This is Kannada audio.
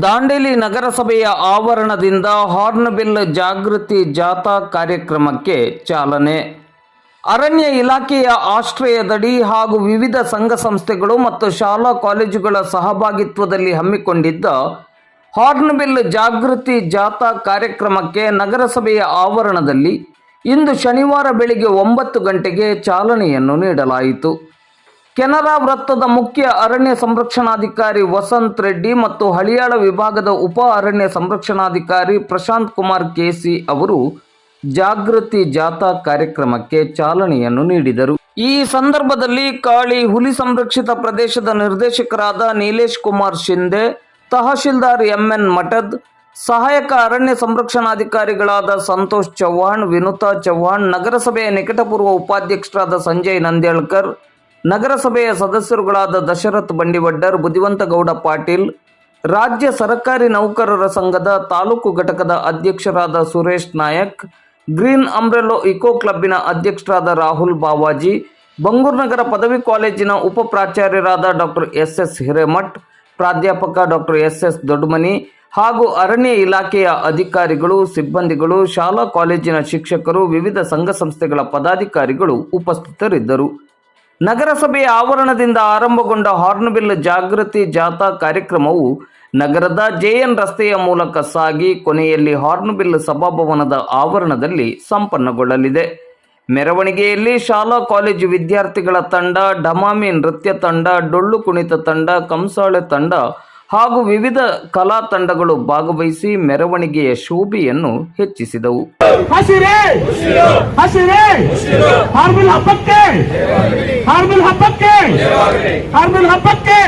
ದಾಂಡೇಲಿ ನಗರಸಭೆಯ ಆವರಣದಿಂದ ಹಾರ್ನ್ಬಿಲ್ ಜಾಗೃತಿ ಜಾಥಾ ಕಾರ್ಯಕ್ರಮಕ್ಕೆ ಚಾಲನೆ. ಅರಣ್ಯ ಇಲಾಖೆಯ ಆಶ್ರಯದಡಿ ಹಾಗೂ ವಿವಿಧ ಸಂಘ ಸಂಸ್ಥೆಗಳು ಮತ್ತು ಶಾಲಾ ಕಾಲೇಜುಗಳ ಸಹಭಾಗಿತ್ವದಲ್ಲಿ ಹಮ್ಮಿಕೊಂಡಿದ್ದ ಹಾರ್ನ್ಬಿಲ್ ಜಾಗೃತಿ ಜಾಥಾ ಕಾರ್ಯಕ್ರಮಕ್ಕೆ ನಗರಸಭೆಯ ಆವರಣದಲ್ಲಿ ಇಂದು ಶನಿವಾರ ಬೆಳಿಗ್ಗೆ ಒಂಬತ್ತು ಗಂಟೆಗೆ ಚಾಲನೆಯನ್ನು ನೀಡಲಾಯಿತು. ಕೆನರಾ ವೃತ್ತದ ಮುಖ್ಯ ಅರಣ್ಯ ಸಂರಕ್ಷಣಾಧಿಕಾರಿ ವಸಂತ್ ರೆಡ್ಡಿ ಮತ್ತು ಹಳಿಯಾಳ ವಿಭಾಗದ ಉಪ ಅರಣ್ಯ ಸಂರಕ್ಷಣಾಧಿಕಾರಿ ಪ್ರಶಾಂತ್ ಕುಮಾರ್ ಕೆಸಿ ಅವರು ಜಾಗೃತಿ ಜಾಥಾ ಕಾರ್ಯಕ್ರಮಕ್ಕೆ ಚಾಲನೆಯನ್ನು ನೀಡಿದರು. ಈ ಸಂದರ್ಭದಲ್ಲಿ ಕಾಳಿ ಹುಲಿ ಸಂರಕ್ಷಿತ ಪ್ರದೇಶದ ನಿರ್ದೇಶಕರಾದ ನೀಲೇಶ್ ಕುಮಾರ್ ಶಿಂದೆ, ತಹಶೀಲ್ದಾರ್ ಎಂಎನ್ ಮಠದ್, ಸಹಾಯಕ ಅರಣ್ಯ ಸಂರಕ್ಷಣಾಧಿಕಾರಿಗಳಾದ ಸಂತೋಷ್ ಚೌಹಾಣ್ ವಿನುತಾ ಚವ್ಹಾಣ್, ನಗರಸಭೆಯ ನಿಕಟಪೂರ್ವ ಉಪಾಧ್ಯಕ್ಷರಾದ ಸಂಜಯ್ ನಂದ್ಯಾಳ್ಕರ್ ನಗರಸಭೆಯ ಸದಸ್ಯರುಗಳಾದ ದಶರಥ್ ಬಂಡಿವಡ್ಡರ್, ಬುದ್ಧಿವಂತಗೌಡ ಪಾಟೀಲ್, ರಾಜ್ಯ ಸರ್ಕಾರಿ ನೌಕರರ ಸಂಘದ ತಾಲೂಕು ಘಟಕದ ಅಧ್ಯಕ್ಷರಾದ Suresh Nayak, green umbrella eco ಕ್ಲಬ್ಬಿನ ಅಧ್ಯಕ್ಷರಾದ ರಾಹುಲ್ ಬಾವಾಜಿ ಬಂಗೂರ್ನಗರ ಪದವಿ ಕಾಲೇಜಿನ ಉಪ ಪ್ರಾಚಾರ್ಯರಾದ ಡಾಕ್ಟರ್ ಎಸ್ ಎಸ್ ಹಿರೇಮಠ್, ಪ್ರಾಧ್ಯಾಪಕ ಡಾಕ್ಟರ್ ಎಸ್ ಎಸ್ ದೊಡ್ಡಮನಿ ಹಾಗೂ ಅರಣ್ಯ ಇಲಾಖೆಯ ಅಧಿಕಾರಿಗಳು, ಸಿಬ್ಬಂದಿಗಳು, ಶಾಲಾ ಕಾಲೇಜಿನ ಶಿಕ್ಷಕರು, ವಿವಿಧ ಸಂಘ ಸಂಸ್ಥೆಗಳ ಪದಾಧಿಕಾರಿಗಳು ಉಪಸ್ಥಿತರಿದ್ದರು. ನಗರಸಭೆಯ ಆವರಣದಿಂದ ಆರಂಭಗೊಂಡ ಹಾರ್ನ್ಬಿಲ್ ಜಾಗೃತಿ ಜಾಥಾ ಕಾರ್ಯಕ್ರಮವು ನಗರದ ಜೆಎನ್ ರಸ್ತೆಯ ಮೂಲಕ ಸಾಗಿ ಕೊನೆಯಲ್ಲಿ ಹಾರ್ನ್ಬಿಲ್ ಸಭಾಭವನದ ಆವರಣದಲ್ಲಿ ಸಂಪನ್ನಗೊಳ್ಳಲಿದೆ. ಮೆರವಣಿಗೆಯಲ್ಲಿ ಶಾಲಾ ಕಾಲೇಜು ವಿದ್ಯಾರ್ಥಿಗಳ ತಂಡ ಡಮಾಮಿ ನೃತ್ಯ ತಂಡ, ಡೊಳ್ಳು ಕುಣಿತ ತಂಡ, ಕಂಸಾಳೆ ತಂಡ ಹಾಗೂ ವಿವಿಧ ಕಲಾ ತಂಡಗಳು ಭಾಗವಹಿಸಿ ಮೆರವಣಿಗೆಯ ಶೋಭೆಯನ್ನು ಹೆಚ್ಚಿಸಿದವು. ಹಬ್ಬಕ್ಕೆ! ಹಬ್ಬಕ್ಕೆ!